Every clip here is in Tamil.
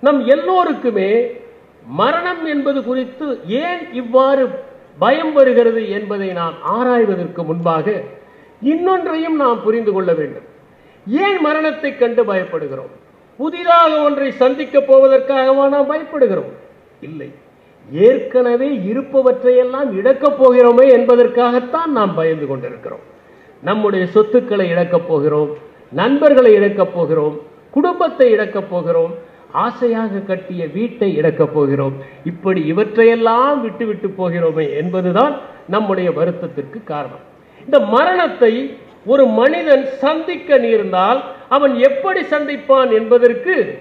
நம் எல்லோருக்குமே மரணம் என்பது குறித்து ஏன் இவ்வாறு பயம் வருகிறது என்பதை நாம் ஆராய்வதற்கு முன்பாக இன்னொன்றையும் நாம் புரிந்து கொள்ள வேண்டும். ஏன் மரணத்தை கண்டு பயப்படுகிறோம்? புதிதாக ஒன்றை சந்திக்கப் போவதற்காகவா நாம் பயப்படுகிறோம்? இல்லை. ஏற்கனவே இருப்பவற்றையெல்லாம் இழக்கப் போகிறோமே என்பதற்காகத்தான் நாம் பயந்து கொண்டிருக்கிறோம். நம்முடைய சொத்துக்களை இழக்கப் போகிறோம் நண்பர்களை இழக்கப் போகிறோம் குடும்பத்தை இழக்கப் போகிறோம் ஆசையாக கட்டிய வீட்டை இழக்கப் போகிறோம். இப்படி இவற்றையெல்லாம் விட்டு விட்டு போகிறோமே என்பதுதான் நம்முடைய வருத்தத்திற்கு காரணம். இந்த மரணத்தை ஒரு மனிதன் சந்திக்க நேர்ந்தால் அவன் எப்படி சந்திப்பான் என்பதற்கு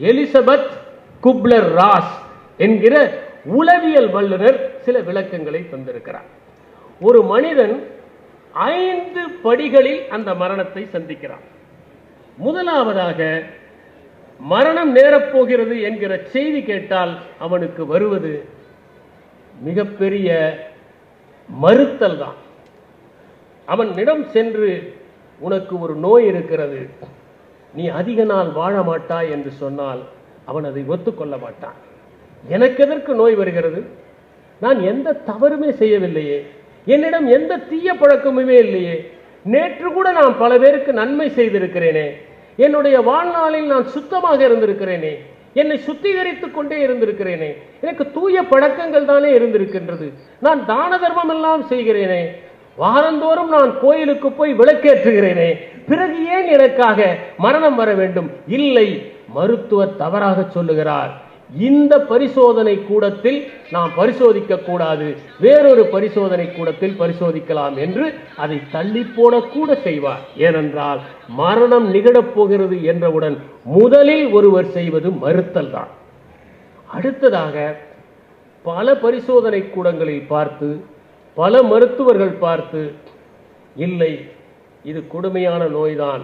எலிசபெத் குப்லர் ராஸ் என்கிற உளவியல் வல்லுனர் சில விளக்கங்களை தந்திருக்கிறார். ஒரு மனிதன் ஐந்து படிகளில் அந்த மரணத்தை சந்திக்கிறான். முதலாவதாக மரணம் நேரப்போகிறது என்கிற செய்தி கேட்டால் அவனுக்கு வருவது மிகப்பெரிய மறுத்தல் தான். அவனிடம் சென்று உனக்கு ஒரு நோய் இருக்கிறது. நீ அதிக நாள் வாழ மாட்டாய் என்று சொன்னால் அவன் அதை ஒத்துக்கொள்ள மாட்டான். எனக்கு எதற்கு நோய் வருகிறது? நான் எந்த தவறுமே செய்யவில்லையே. என்னிடம் எந்த தீய பழக்கமுமே இல்லையே. நேற்று கூட நான் பல பேருக்கு நன்மை செய்திருக்கிறேனே. என்னுடைய வாழ்நாளில் நான் சுத்தமாக இருந்திருக்கிறேனே. என்னை சுத்திகரித்துக் கொண்டே இருந்திருக்கிறேனே. எனக்கு தூய பழக்கங்கள் தானே இருந்திருக்கின்றது. நான் தான தர்மம் எல்லாம் செய்கிறேனே. வாரந்தோறும் நான் கோயிலுக்கு போய் விளக்கேற்றுகிறேனே. பிறகு ஏன் எனக்காக மரணம் வர வேண்டும்? இல்லை மருத்துவர் தவறாக சொல்லுகிறார். இந்த பரிசோதனை கூடத்தில் நாம் பரிசோதிக்க கூடாது. வேறொரு பரிசோதனை கூடத்தில் பரிசோதிக்கலாம் என்று அதை தள்ளி போடக்கூட செய்வார். ஏனென்றால் மரணம் நிகழப் போகிறது என்றவுடன் முதலில் ஒருவர் செய்வது மறுத்தல் தான். அடுத்ததாக பல பரிசோதனை கூடங்களில் பார்த்து பல மருத்துவர்கள் பார்த்து இல்லை இது கொடுமையான நோய்தான்.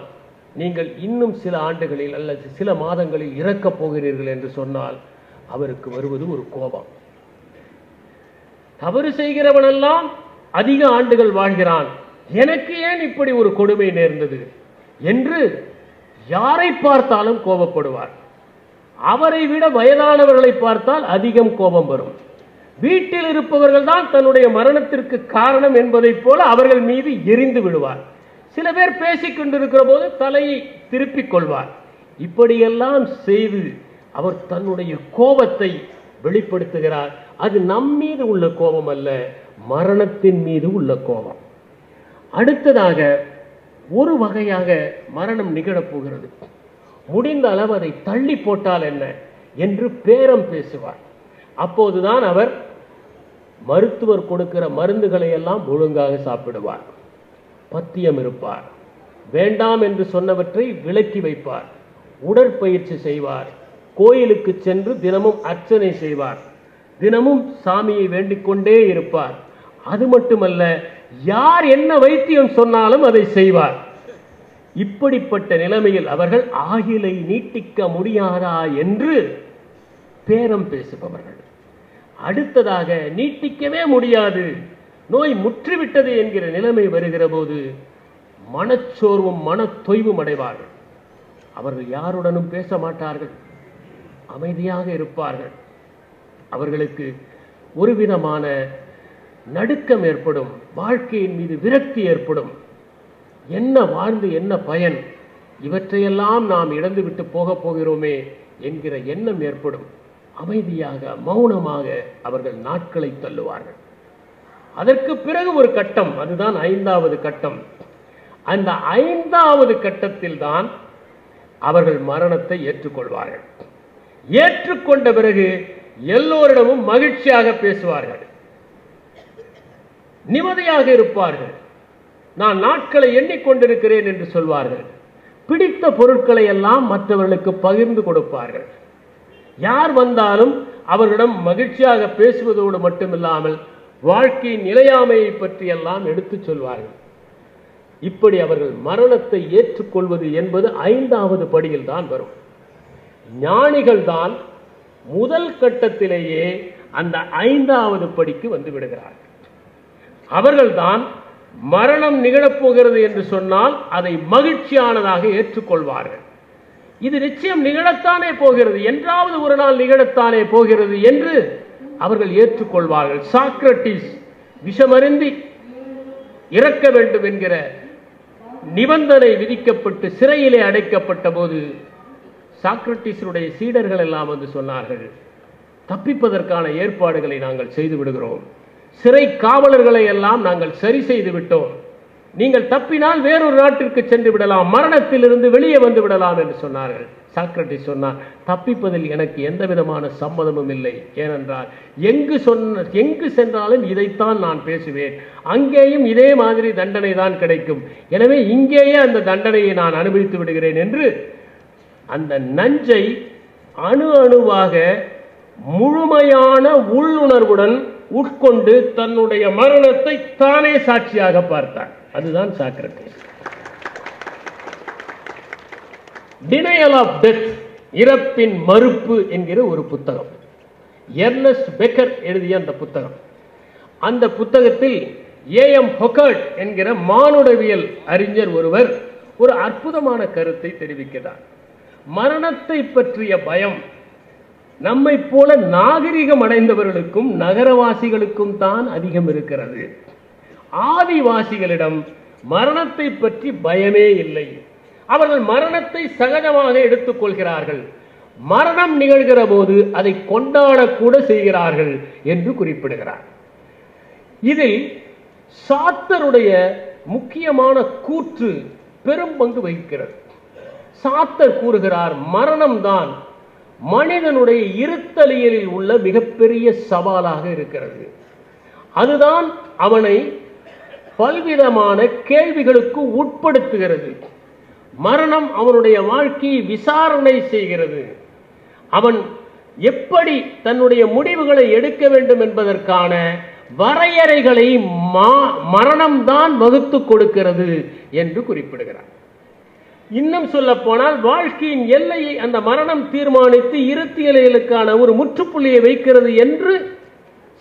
நீங்கள் இன்னும் சில ஆண்டுகளில் அல்லது சில மாதங்களில் இறக்கப் போகிறீர்கள் என்று சொன்னால் அவருக்கு வருவது ஒரு கோபம். தவறு செய்கிறவனெல்லாம் அதிக ஆண்டுகள் வாழ்கிறான். எனக்கு ஏன் இப்படி ஒரு கொடுமை நேர்ந்தது? என்று யாரை பார்த்தாலும் கோபப்படுவார். அவரை விட வயதானவர்களை பார்த்தால் அதிகம் கோபம் வரும். வீட்டில் இருப்பவர்கள் தான் தன்னுடைய மரணத்திற்கு காரணம் என்பதைப் போல அவர்கள் மீது எரிந்து விடுவார். சில பேர் பேசிக் கொண்டிருக்கிற போது தலையை திருப்பிக் கொள்வார். இப்படியெல்லாம் செய்து அவர் தன்னுடைய கோபத்தை வெளிப்படுத்துகிறார். அது நம் மீது உள்ள கோபம் அல்ல மரணத்தின் மீது உள்ள கோபம். அடுத்ததாக ஒரு வகையாக மரணம் நிகழப்போகிறது முடிந்த அளவு அதை தள்ளி போட்டால் என்ன என்று பேரம் பேசுவார். அப்போதுதான் அவர் மருத்துவர் கொடுக்கிற மருந்துகளை எல்லாம் ஒழுங்காக சாப்பிடுவார். பத்தியம் இருப்பார். வேண்டாம் என்று சொன்னவற்றை விலக்கி வைப்பார். உடற்பயிற்சி செய்வார். கோயிலுக்கு சென்று தினமும் அர்ச்சனை செய்வார். தினமும் சாமியை வேண்டிக்கொண்டே இருப்பார். அது மட்டுமல்ல யார் என்ன வைத்தியம் சொன்னாலும் அதை செய்வார். இப்படிப்பட்ட நிலைமையில் அவர்கள் ஆகிலை நீட்டிக்க முடியாதா என்று பேரம் பேசுபவர்கள். அடுத்ததாக நீட்டிக்கவே முடியாது. நோய் முற்றிவிட்டது என்கிற நிலைமை வருகிற போது மனச்சோர்வும் மன தொய்வும் அடைவார்கள். அவர்கள் யாருடனும் பேச மாட்டார்கள். அமைதியாக இருப்பார்கள். அவர்களுக்கு ஒரு விதமான நடுக்கம் ஏற்படும் வாழ்க்கையின் மீது விரக்தி ஏற்படும். என்ன வாழ்ந்து என்ன பயன்? இவற்றையெல்லாம் நாம் இழந்துவிட்டு போகப் போகிறோமே என்கிற எண்ணம் ஏற்படும். அமைதியாக மௌனமாக அவர்கள் நாட்களை தள்ளுவார்கள். அதற்கு பிறகு ஒரு கட்டம் அதுதான் ஐந்தாவது கட்டம். அந்த ஐந்தாவது கட்டத்தில் தான் அவர்கள் மரணத்தை ஏற்றுக்கொள்வார்கள். ஏற்றுக்கொண்ட பிறகு எல்லோரிடமும் மகிழ்ச்சியாக பேசுவார்கள். நிம்மதியாக இருப்பார்கள். நான் நாட்களை எண்ணிக்கொண்டிருக்கிறேன் என்று சொல்வார்கள். பிடித்த பொருட்களை எல்லாம் மற்றவர்களுக்கு பகிர்ந்து கொடுப்பார்கள். யார் வந்தாலும் அவர்களிடம் மகிழ்ச்சியாக பேசுவதோடு மட்டுமில்லாமல் வாழ்க்கையின் நிலையாமையை பற்றி எல்லாம் எடுத்துச் சொல்வார்கள். இப்படி அவர்கள் மரணத்தை ஏற்றுக்கொள்வது என்பது ஐந்தாவது படியில் தான் வரும். ஞானிகள் தான் முதல் கட்டத்திலேயே அந்த ஐந்தாவது படிக்கு வந்து விடுகிறார்கள். அவர்கள்தான் மரணம் நிகழப்போகிறது என்று சொன்னால் அதை மகிழ்ச்சியானதாக ஏற்றுக்கொள்வார்கள். இது நிச்சயம் நிகழத்தானே போகிறது. என்றாவது ஒரு நாள் நிகழத்தானே போகிறது என்று அவர்கள் ஏற்றுக்கொள்வார்கள். சாக்ரட்டிஸ் விஷமருந்தி இறக்க வேண்டும் என்கிற நிபந்தனை விதிக்கப்பட்டு சிறையிலே அடைக்கப்பட்ட போது சாக்ரட்டிஸுடைய சீடர்கள் எல்லாம் வந்து சொன்னார்கள் தப்பிப்பதற்கான ஏற்பாடுகளை நாங்கள் செய்து விடுகிறோம். சிறை காவலர்களை எல்லாம் நாங்கள் சரி செய்து விட்டோம். நீங்கள் தப்பினால் வேறொரு நாட்டிற்கு சென்று விடலாம் மரணத்திலிருந்து வெளியே வந்து விடலாம் என்று சொன்னார்கள். சாக்ரட்டிஸ் சொன்னார் தப்பிப்பதில் எனக்கு எந்த விதமான சம்மதமும் இல்லை. ஏனென்றால் எங்கு சொன்ன எங்கு சென்றாலும் இதைத்தான் நான் பேசுவேன். அங்கேயும் இதே மாதிரி தண்டனை தான் கிடைக்கும். எனவே இங்கேயே அந்த தண்டனையை நான் அனுபவித்து விடுகிறேன் என்று அந்த நஞ்சை அணு அணுவாக முழுமையான உள்ளுணர்வுடன் உட்கொண்டு தன்னுடைய மரணத்தை தானே சாட்சியாக பார்த்தார். அதுதான் சாக்ரட்டிஸ். டினையல் ஆஃப் டெத் இறப்பின் மறுப்பு என்கிற ஒரு புத்தகம். எர்னஸ்ட் பெக்கர் எழுதிய அந்த புத்தகம். அந்த புத்தகத்தில் ஏஎம் ஹொகர்ட் என்கிற மானுடவியல் அறிஞர் ஒருவர் ஒரு அற்புதமான கருத்தை தெரிவிக்கிறார். மரணத்தை பற்றிய பயம். நம்மை போல நாகரிகம் அடைந்தவர்களுக்கும் நகரவாசிகளுக்கும் தான் அதிகம் இருக்கிறது. ஆதிவாசிகளிடம் மரணத்தை பற்றி பயமே இல்லை. அவர்கள் மரணத்தை சகஜமாக எடுத்துக்கொள்கிறார்கள் மரணம் நிகழ்கிற போது அதை கொண்டாடக்கூட செய்கிறார்கள் என்று குறிப்பிடுகிறார். இதில் சாத்தருடைய முக்கியமான கூற்று பெரும் பங்கு வகிக்கிறது. சாத்தர் கூறுகிறார் மரணம்தான் மனிதனுடைய இருத்தலியலில் உள்ள மிகப்பெரிய சவாலாக இருக்கிறது. அதுதான் அவனை பல்விதமான கேள்விகளுக்கு உட்படுத்துகிறது. மரணம் அவனுடைய வாழ்க்கையை விசாரணை செய்கிறது. அவன் எப்படி தன்னுடைய முடிவுகளை எடுக்க வேண்டும் என்பதற்கான வரையறைகளை மரணம்தான் வகுத்து கொடுக்கிறது என்று குறிப்பிடுகிறார். இன்னும் சொல்ல போனால் வாழ்க்கையின் எல்லையை அந்த மரணம் தீர்மானித்து இருத்தியலுக்கான ஒரு முற்றுப்புள்ளியை வைக்கிறது என்று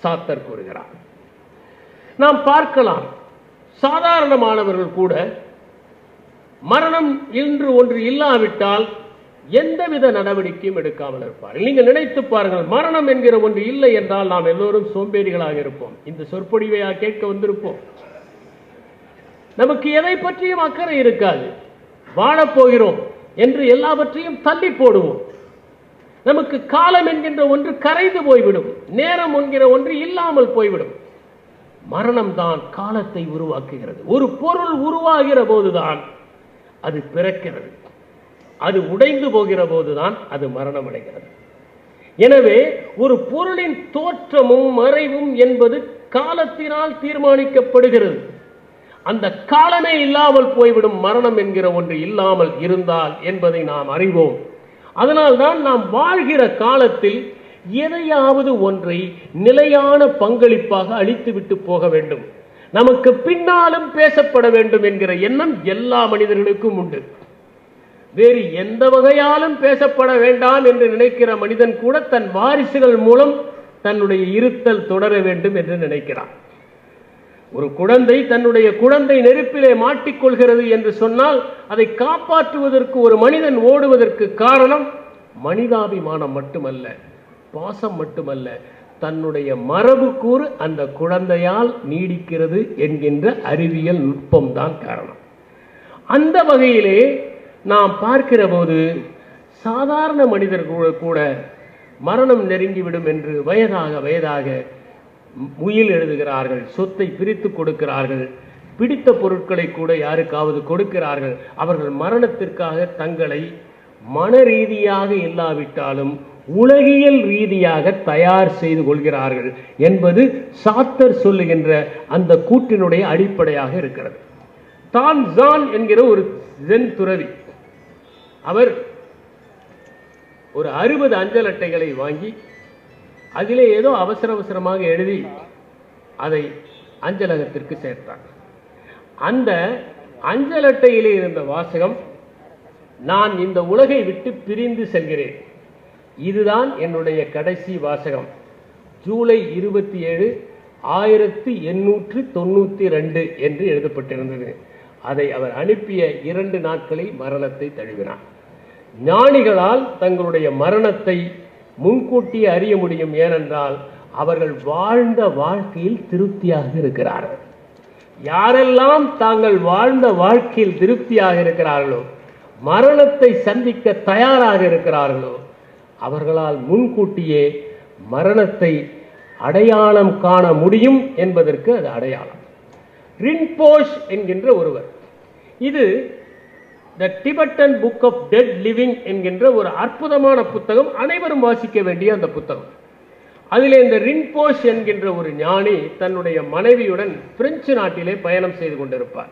சாத்தர் கூறுகிறார். நாம் பார்க்கலாம். சாதாரணமானவர்கள் கூட மரணம் என்று ஒன்று இல்லாவிட்டால் எந்தவித நடவடிக்கையும் எடுக்காமல் இருப்பார்கள். நீங்க நினைத்து பாருங்கள் மரணம் என்கிற ஒன்று இல்லை என்றால் நாம் எல்லோரும் சோம்பேறிகளாக இருப்போம். இந்த சொற்பொழிவையா கேட்க வந்திருப்போம். நமக்கு எதை பற்றியும் அக்கறை இருக்காது. வாழப்போகிறோம் என்று எல்லாவற்றையும் தள்ளி போடுவோம். நமக்கு காலம் என்கின்ற ஒன்று கரைந்து போய்விடும். நேரம் என்கிற ஒன்று இல்லாமல் போய்விடும். மரணம் தான் காலத்தை உருவாக்குகிறது. ஒரு பொருள் உருவாகிற போதுதான் அது பிறக்கிறது. அது உடைந்து போகிற போதுதான் அது மரணம் அடைகிறது எனவே ஒரு பொருளின் தோற்றமும் மறைவும் என்பது காலத்தினால் தீர்மானிக்கப்படுகிறது. அந்த காலமே இல்லாமல் போய்விடும் மரணம் என்கிற ஒன்று இல்லாமல் இருந்தால் என்பதை நாம் அறிவோம். அதனால்தான் நாம் வாழ்கிற காலத்தில் எதையாவது ஒன்றை நிலையான பங்களிப்பாக அளித்துவிட்டு போக வேண்டும். நமக்கு பின்னாலும் பேசப்பட வேண்டும் என்கிற எண்ணம் எல்லா மனிதர்களுக்கும் உண்டு. வேறு எந்த வகையாலும் பேசப்பட வேண்டாம் என்று நினைக்கிற மனிதன் கூட தன் வாரிசுகள் மூலம் தன்னுடைய இருத்தல் தொடர வேண்டும் என்று நினைக்கிறான். ஒரு குழந்தை தன்னுடைய குழந்தை நெருப்பிலே மாட்டிக்கொள்கிறது என்று சொன்னால் அதை காப்பாற்றுவதற்கு ஒரு மனிதன் ஓடுவதற்கு காரணம் மனிதாபிமானம் மட்டுமல்ல பாசம் மட்டுமல்ல. தன்னுடைய மரபு கூறு அந்த குழந்தையால் நீடிக்கிறது என்கின்ற அறிவியல் நுட்பம்தான் காரணம். அந்த வகையிலே நாம் பார்க்கிற போது சாதாரண மனிதர்கள் கூட மரணம் நெருங்கிவிடும் என்று வயதாக வயதாக முயல் எழுதுகிறார்கள் சொத்தை பிரித்து கொடுக்கிறார்கள் பிடித்த பொருட்களை கூட யாருக்காவது கொடுக்கிறார்கள் அவர்கள் மரணத்திற்காக தங்களை மன ரீதியாக இல்லாவிட்டாலும் உலகியல் ரீதியாக தயார் செய்து கொள்கிறார்கள் என்பது சாத்தர் சொல்லுகின்ற அந்த கூட்டினுடைய அடிப்படையாக இருக்கிறது. தான் ஜான் என்கிற ஒரு ஜென் துறவி அவர் ஒரு அறுபது அஞ்சல் அட்டைகளை வாங்கி அதிலே ஏதோ அவசர அவசரமாக எழுதி அதை அஞ்சலகத்திற்கு சேர்த்தார். அந்த அஞ்சல் அட்டையிலே இருந்த வாசகம் நான் இந்த உலகை விட்டு பிரிந்து செல்கிறேன். இதுதான் என்னுடைய கடைசி வாசகம். ஜூலை இருபத்தி ஏழு ஆயிரத்தி எண்ணூற்று தொண்ணூற்றி ரெண்டு என்று எழுதப்பட்டிருந்தது. அதை அவர் அனுப்பிய இரண்டு நாட்களில் மரணத்தை தழுவினார். ஞானிகளால் தங்களுடைய மரணத்தை முன்கூட்டியே அறிய முடியும் ஏனென்றால் அவர்கள் வாழ்ந்த வாழ்க்கையில் திருப்தியாக இருக்கிறார்கள். யாரெல்லாம் தாங்கள் வாழ்ந்த வாழ்க்கையில் திருப்தியாக இருக்கிறார்களோ மரணத்தை சந்திக்க தயாராக இருக்கிறார்களோ அவர்களால் முன்கூட்டியே மரணத்தை அடையாளம் காண முடியும் என்பதற்கு அது அடையாளம். ரின்போஷ் என்கின்ற ஒருவர். இது the Tibetan book of dead living என்கின்ற ஒரு அற்புதமான புத்தகம் அனைவரும் வாசிக்க வேண்டிய அந்த புத்தகம். அதிலே இந்த ரின்போஷ் என்கின்ற ஒரு ஞானி தன்னுடைய மனைவியுடன் பிரெஞ்சு நாட்டிலே பயணம் செய்து கொண்டிருப்பார்.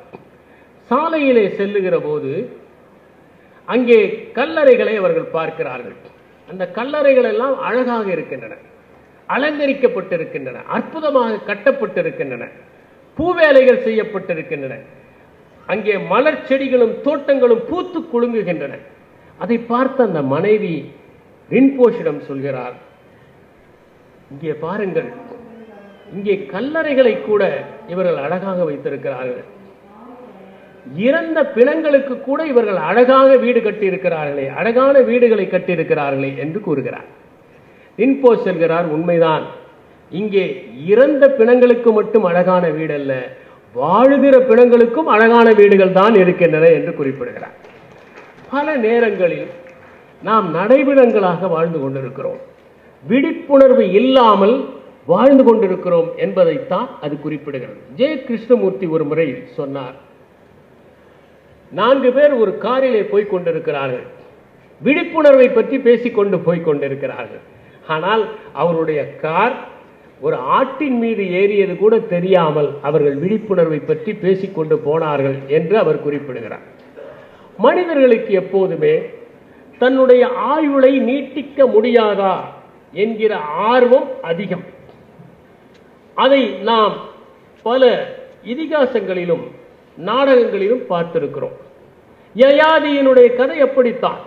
சாலையிலே செல்லுகிற போது அங்கே கல்லறைகளை அவர்கள் பார்க்கிறார்கள். அந்த கல்லறைகள் எல்லாம் அழகாக இருக்கின்றன. அலங்கரிக்கப்பட்டிருக்கின்றன. அற்புதமாக கட்டப்பட்டிருக்கின்றன. பூவேலைகள் செய்யப்பட்டிருக்கின்றன. அங்கே மலர் செடிகளும் தோட்டங்களும் பூத்து குலுங்குகின்றன. அதை பார்த்த அந்த மனைவி ரின்போஷிடம் சொல்கிறார் இங்கே பாருங்கள் இங்கே கல்லறைகளை கூட இவர்கள் அழகாக வைத்திருக்கிறார்கள். இறந்த பிணங்களுக்கு கூட இவர்கள் அழகாக வீடு கட்டியிருக்கிறார்களே அழகான வீடுகளை கட்டியிருக்கிறார்களே என்று கூறுகிறார். இன்போ செல்கிறார் உண்மைதான் இங்கே இறந்த பிணங்களுக்கு மட்டும் அழகான வீடு அல்ல வாழுகிற பிணங்களுக்கும் அழகான வீடுகள் தான் இருக்கின்றன என்று குறிப்பிடுகிறார். பல நேரங்களில் நாம் நடைபிடங்களாக வாழ்ந்து கொண்டிருக்கிறோம். விழிப்புணர்வு இல்லாமல் வாழ்ந்து கொண்டிருக்கிறோம் என்பதைத்தான் அது குறிப்பிடுகிறது. ஜெய கிருஷ்ணமூர்த்தி ஒரு முறை சொன்னார் நான்கு பேர் ஒரு காரிலே போய் கொண்டிருக்கிறார்கள். விழிப்புணர்வை பற்றி பேசிக்கொண்டு போய் கொண்டிருக்கிறார்கள். ஆனால் அவருடைய கார் ஒரு ஆட்டின் மீது ஏறியது கூட தெரியாமல் அவர்கள் விழிப்புணர்வை பற்றி பேசிக்கொண்டு போனார்கள் என்று அவர் குறிப்பிடுகிறார். மனிதர்களுக்கு எப்போதுமே தன்னுடைய ஆயுளை நீட்டிக்க முடியாதா என்கிற ஆர்வம் அதிகம். அதை நாம் பல இதிகாசங்களிலும் நாடகங்களிலும் பார்த்திருக்கிறோம். யயாதியினுடைய கதை எப்படித்தான்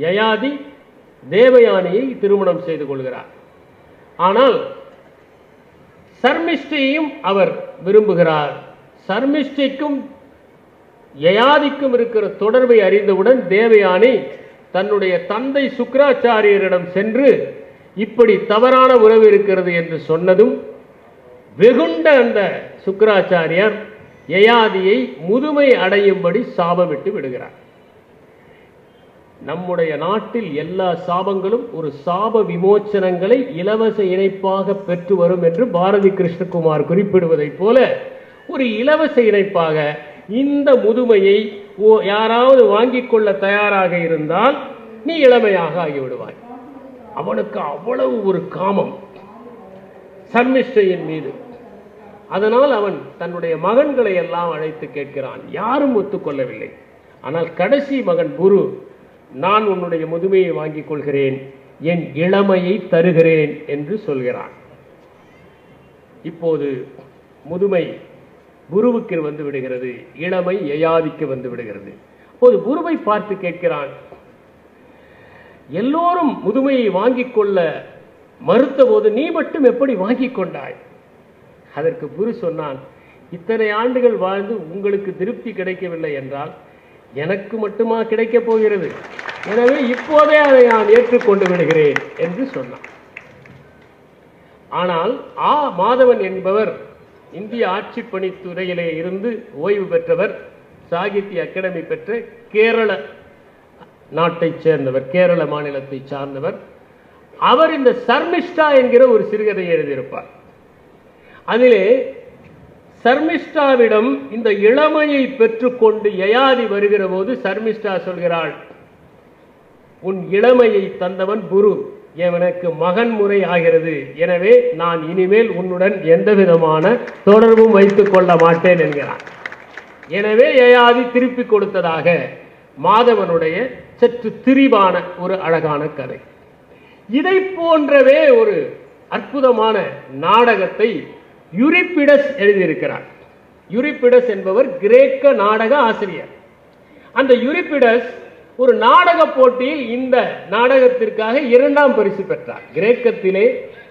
யயாதி தேவயானியை திருமணம் செய்து கொள்கிறார். ஆனால் சர்மிஷ்டையையும் அவர் விரும்புகிறார். சர்மிஷ்டைக்கும் யயாதிக்கும் இருக்கிற தொடர்பை அறிந்தவுடன் தேவயானி தன்னுடைய தந்தை சுக்கராச்சாரியரிடம் சென்று இப்படி தவறான உறவு இருக்கிறது என்று சொன்னதும் வெகுண்ட அந்த சுக்கராச்சாரியார் யயாதியை முதுமை அடையும்படி சாபமிட்டு விடுகிறார். நம்முடைய நாட்டில் எல்லா சாபங்களும் ஒரு சாப விமோச்சனங்களை இலவச இணைப்பாக பெற்று வரும் என்று பாரதி கிருஷ்ணகுமார் குறிப்பிடுவதைப் போல ஒரு இலவச இணைப்பாக இந்த முதுமையை ஓ- யாராவது வாங்கிக் கொள்ள தயாராக இருந்தால் நீ இளமையாக ஆகிவிடுவாய். அவனுக்கு அவ்வளவு ஒரு காமம் சர்மிஷ்டையின் மீது. அதனால் அவன் தன்னுடைய மகன்களை எல்லாம் அழைத்து கேட்கிறான். யாரும் ஒத்துக்கொள்ளவில்லை. ஆனால் கடைசி மகன் குரு நான் உன்னுடைய முதுமையை வாங்கிக் கொள்கிறேன் என் இளமையை தருகிறேன் என்று சொல்கிறான். இப்போது முதுமை குருவுக்கு வந்து விடுகிறது இளமை யயாதிக்கு வந்து விடுகிறது. அப்போது குருவை பார்த்து கேட்கிறான் எல்லோரும் முதுமையை வாங்கிக் கொள்ள மறுத்த போது நீ மட்டும் எப்படி வாங்கிக் கொண்டாய்? அதற்கு குரு சொன்னான் இத்தனை ஆண்டுகள் வாழ்ந்து உங்களுக்கு திருப்தி கிடைக்கவில்லை என்றால் எனக்கு மட்டுமா கிடைக்கப் போகிறது? எனவே இப்போதே அதை நான் ஏற்றுக்கொண்டு விடுகிறேன் என்று சொன்னான். ஆனால் ஆ மாதவன் என்பவர் இந்திய ஆட்சிப்பணித்துறையிலே இருந்து ஓய்வு பெற்றவர் சாகித்ய அகாடமி பெற்ற கேரள நாட்டைச் சேர்ந்தவர் கேரள மாநிலத்தை சார்ந்தவர். அவர் இந்த சர்மிஷ்டா என்கிற ஒரு சிறுகதையை எழுதியிருப்பார். அதிலே சர்மிஷ்டாவிடம் இந்த இளமையை பெற்றுக்கொண்டு யயாதி வருகிற போது சர்மிஷ்டா சொல்கிறாள் உன் இளமையை தந்தவன் குரு எனக்கு மகன் முறை ஆகிறது. எனவே நான் இனிமேல் உன்னுடன் எந்த விதமான தொடர்பும் வைத்துக் கொள்ள மாட்டேன் என்கிறான். எனவே யயாதி திருப்பி கொடுத்ததாக மாதவனுடைய சற்று திரிவான ஒரு அழகான கதை. இதை போன்றவே ஒரு அற்புதமான நாடகத்தை யுரிப்பிடஸ் எழுதியிருக்கிறார். யூரிப்பிடஸ் என்பவர் கிரேக்க நாடக ஆசிரியர். அந்த யூரிப்பிடஸ் ஒரு நாடக போட்டியில் இந்த நாடகத்திற்காக இரண்டாம் பரிசு பெற்றார். கிரேக்கத்திலே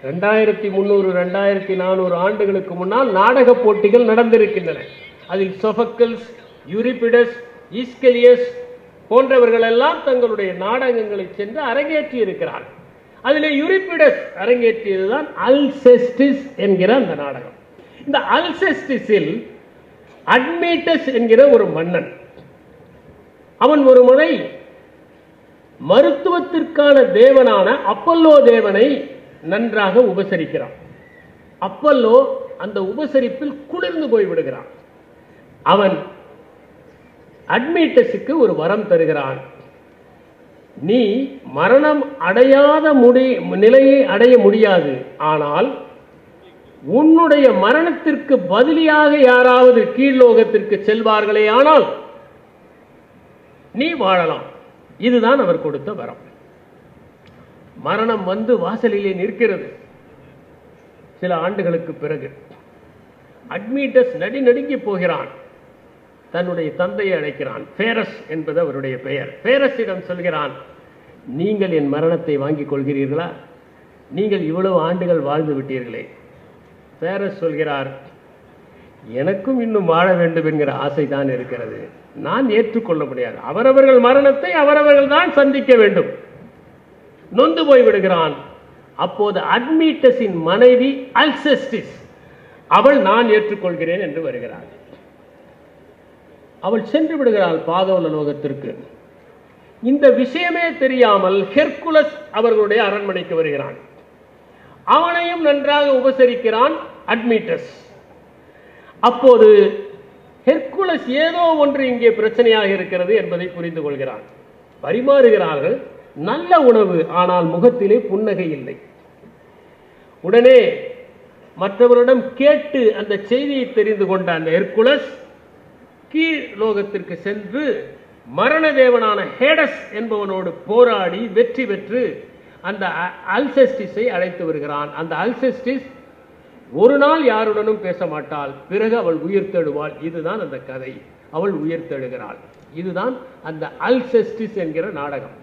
ரெண்டாயிரத்தி முந்நூறு ரெண்டாயிரத்தி நானூறு ஆண்டுகளுக்கு முன்னால் நாடக போட்டிகள் நடந்திருக்கின்றன. அதில் சொஃபக்கல்ஸ் யூரிபிடஸ் ஈஸ்கெலியஸ் போன்றவர்களெல்லாம் தங்களுடைய நாடகங்களை சென்று அரங்கேற்றி இருக்கிறார்கள் அதில் யூரிபிடஸ் அரங்கேற்றியதுதான் அல்செஸ்டிஸ் என்கிற அந்த நாடகம். இந்த அல்செஸ்டிஸில் அட்மீட்டஸ் என்கிற ஒரு மன்னன் அவன் ஒரு முறை மருத்துவத்திற்கான தேவனான அப்பல்லோ தேவனை நன்றாக உபசரிக்கிறான். அப்பல்லோ அந்த உபசரிப்பில் குளிர்ந்து போய் விடுகிறான். அவன் அட்மீட்டஸுக்கு ஒரு வரம் தருகிறான். நீ மரணம் அடையாத முடி நிலையை அடைய முடியாது. ஆனால் உன்னுடைய மரணத்திற்கு பதிலியாக யாராவது கீழ்லோகத்திற்கு செல்வார்களே ஆனால் நீ வாழலாம். இதுதான் அவர் கொடுத்த வரம். மரணம் வந்து வாசலிலே நிற்கிறது. சில ஆண்டுகளுக்கு பிறகு. அட்மீட்டஸ் நடி நடுங்கி போகிறான். தன்னுடைய தந்தையை அழைக்கிறான். பேரஸ் என்பது அவருடைய பெயர். பேரஸிடம் சொல்கிறான் நீங்கள் என் மரணத்தை வாங்கிக் கொள்கிறீர்களா? நீங்கள் இவ்வளவு ஆண்டுகள் வாழ்ந்து விட்டீர்களே. பேரஸ் சொல்கிறார் எனக்கும் இன்னும் வாழ வேண்டும் என்கிற ஆசை தான் இருக்கிறது. நான் ஏற்றுக்கொள்ள முடியாது. அவரவர்கள் மரணத்தை அவரவர்கள் தான் சந்திக்க வேண்டும். நொந்து போய் விடுகிறான். அப்போது அட்மீட்டஸின் மனைவி அல்செஸ்டிஸ் அவள் நான் ஏற்றுக்கொள்கிறேன் என்று வருகிறாள். அவள் சென்று விடுகிறாள் பாதோல லோகத்திற்கு. இந்த விஷயமே தெரியாமல் ஹெர்குலஸ் அவர்களுடைய அரண்மனைக்கு வருகிறான். அவனையும் நன்றாக உபசரிக்கிறான் அட்மிட்டஸ். அப்போது ஹெர்குலஸ் ஏதோ ஒன்று இங்கே பிரச்சனையாக இருக்கிறது என்பதை புரிந்து கொள்கிறான். பரிமாறுகிறார்கள் நல்ல உணவு ஆனால் முகத்திலே புன்னகை இல்லை. உடனே மற்றவரிடம் கேட்டு அந்த செய்தியை தெரிந்து கொண்ட அந்த ஹெர்குலஸ் கீழ் லோகத்திற்கு சென்று மரண தேவனான ஹேடஸ் என்பவனோடு போராடி வெற்றி பெற்று அந்த அல்செஸ்டிஸை அழைத்து வருகிறான். அந்த அல்செஸ்டிஸ் ஒரு நாள் யாருடனும் பேச மாட்டாள். பிறகு அவள் உயிர்த்தெழுவாள் இதுதான் அந்த கதை. அவள் உயிர் இதுதான் அந்த அல்செஸ்டிஸ் என்கிற நாடகம்.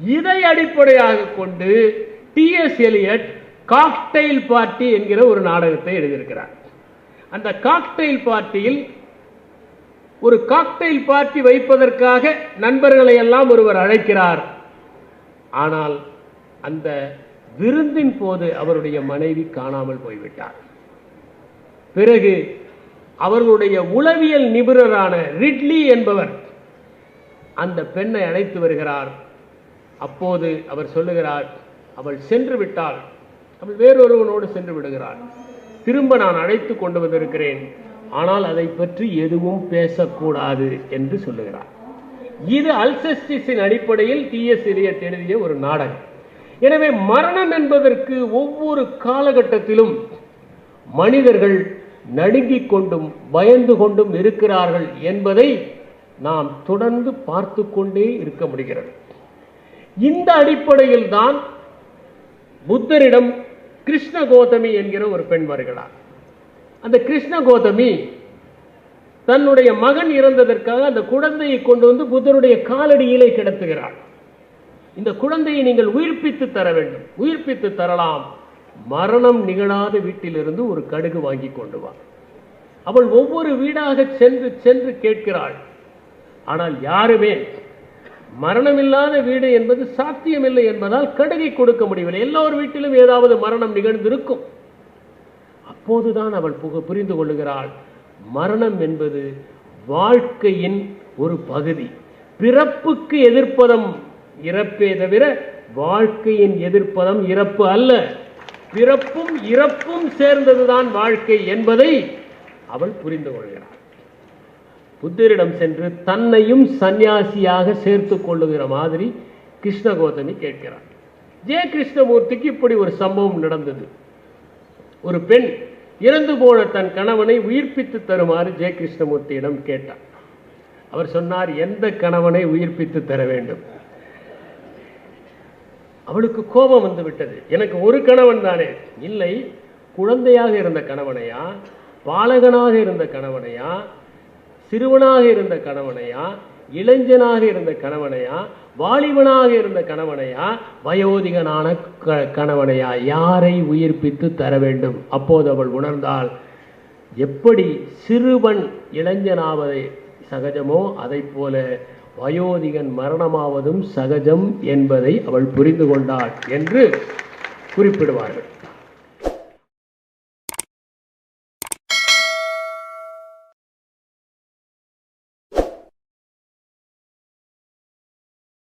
இதை அடிப்படையாக கொண்டு T S Eliot cocktail party என்கிற ஒரு நாடகத்தை எழுதியிருக்கிறார். அந்த காக்டெயில் பார்ட்டியில் ஒரு காக்டெயில் பார்ட்டி வைப்பதற்காக நண்பர்களை எல்லாம் ஒருவர் அழைக்கிறார். ஆனால் அந்த விருந்தின் போது அவருடைய மனைவி காணாமல் போய்விட்டார். பிறகு அவர்களுடைய உளவியல் நிபுணரான ரிட்லி என்பவர் அந்த பெண்ணை அழைத்து வருகிறார். அப்போது அவர் சொல்லுகிறார் அவள் சென்று விட்டாள். அவள் வேறொருவனோடு சென்று விடுகிறாள். திரும்ப நான் அழைத்து கொண்டு வந்திருக்கிறேன். ஆனால் அதை பற்றி எதுவும் பேசக்கூடாது என்று சொல்லுகிறார். இது அல்சஸ்டிஸின் அடிப்படையில் டிஎஸ் எலியட் எழுதிய ஒரு நாடகம். எனவே மரணம் என்பதற்கு ஒவ்வொரு காலகட்டத்திலும் மனிதர்கள் நடுங்கிக் கொண்டும் பயந்து கொண்டும் இருக்கிறார்கள் என்பதை நாம் தொடர்ந்து பார்த்து கொண்டே இருக்க முடிகிறது. இந்த அடிப்படையில் தான் புத்தரிடம் கிருஷ்ண கோதமி என்கிற ஒரு பெண் வருகிறார். அந்த கிருஷ்ண கோதமி தன்னுடைய மகன் இறந்ததற்காக அந்த குழந்தையை கொண்டு வந்து புத்தருடைய காலடியிலே கிடத்துகிறாள். இந்த குழந்தையை நீங்கள் உயிர்ப்பித்து தர வேண்டும். உயிர்ப்பித்து தரலாம். மரணம் நிகழாத வீட்டிலிருந்து ஒரு கடுகு வாங்கி கொண்டு வா. அவள் ஒவ்வொரு வீடாக சென்று சென்று கேட்கிறாள். ஆனால் யாருமே மரணமில்லாத வீடு என்பது சாத்தியமில்லை என்பதால் கடுகை கொடுக்க முடியவில்லை. எல்லோர் வீட்டிலும் ஏதாவது மரணம் நிகழ்ந்திருக்கும். அப்போதுதான் அவள் புக புரிந்து கொள்ளுகிறாள். மரணம் என்பது வாழ்க்கையின் ஒரு பகுதி. பிறப்புக்கு எதிர்ப்பதம் இறப்பே தவிர வாழ்க்கையின் எதிர்ப்பதம் இறப்பு அல்ல. பிறப்பும் இறப்பும் சேர்ந்ததுதான் வாழ்க்கை என்பதை அவள் புரிந்து கொள்கிறாள். புத்தரிடம் சென்று தன்னையும் சந்நியாசியாக சேர்த்து கொள்ளுகிற மாதிரி கிருஷ்ண கோதமி கேட்கிறார் ஜெய கிருஷ்ணமூர்த்திக்கு இப்படி ஒரு சம்பவம் நடந்தது. ஒரு பெண் இறந்து போன தன் கணவனை உயிர்ப்பித்து தருமாறு ஜெய கிருஷ்ணமூர்த்தியிடம் கேட்டார் அவர் சொன்னார் எந்த கணவனை உயிர்ப்பித்து தர வேண்டும்? அவளுக்கு கோபம் வந்து விட்டது. எனக்கு ஒரு கணவன் தானே. இல்லை குழந்தையாக இருந்த கணவனையா? பாலகனாக இருந்த கணவனையா? சிறுவனாக இருந்த கணவனையா? இளைஞனாக இருந்த கணவனையா வாலிபனாக இருந்த கணவனையா வயோதிகனான க- கணவனையா யாரை உயிர்ப்பித்து தர வேண்டும்? அப்போது அவள் உணர்ந்தாள் எப்படி சிறுவன் இளைஞனாவதை சகஜமோ அதைப் போல வயோதிகன் மரணமாவதும் சகஜம் என்பதை அவள் புரிந்து கொண்டாள் என்று குறிப்பிடுவார்கள்.